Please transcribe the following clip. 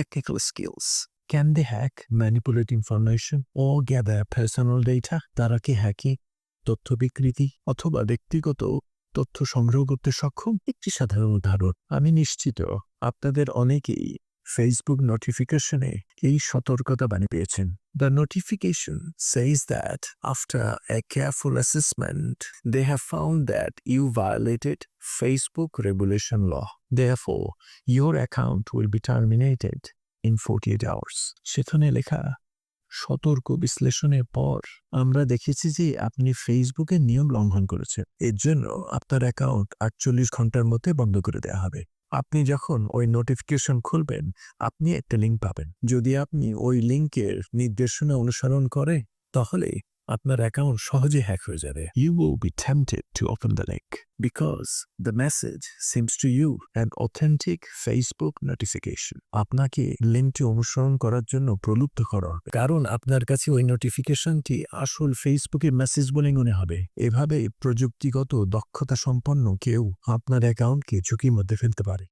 technical skills. Can they hack, manipulate information, or gather personal data? তারা কি hacking, তথ্য বিকৃতি অথবা ব্যক্তিগত তথ্য সংগ্রহ করতে সক্ষম একটি সাধারণ উদাহরণ আমি নিশ্চিত আপনাদের অনেকেই ফেসবুক নোটিফিকেশনে এই সতর্কতা বাণী পেয়েছেন the notification says that after a careful assessment they have found that you violated Facebook regulation law. Therefore, your account will be terminated in 48 hours. সেখানে লেখা সতর্ক বিশ্লেষণের পর আমরা দেখেছি যে আপনি ফেসবুকের নিয়ম লঙ্ঘন করেছেন এর জন্য আপনার অ্যাকাউন্ট আটচল্লিশ ঘণ্টার মধ্যে বন্ধ করে দেওয়া হবে আপনি যখন ওই নোটিফিকেশন খুলবেন, আপনি একটা লিঙ্ক পাবেন। যদি আপনি ওই লিঙ্কের নির্দেশনা অনুসরণ করে, তাহলে আপনার অ্যাকাউন্ট সহজে হ্যাক হয়ে যাবে। You will be tempted to open the link because the message seems to you an authentic Facebook notification আপনাকে লিঙ্কটি অনুসরণ করার জন্য প্রলুব্ধ করা হবে। কারণ আপনার কাছে ওই নোটিফিকেশনটি আসল ফেসবুকের মেসেজ বলে মনে হবে। এভাবে প্রযুক্তিগত দক্ষতা সম্পন্ন কেউ আপনার অ্যাকাউন্টকে ঝুঁকির মধ্যে ফেলতে পারে।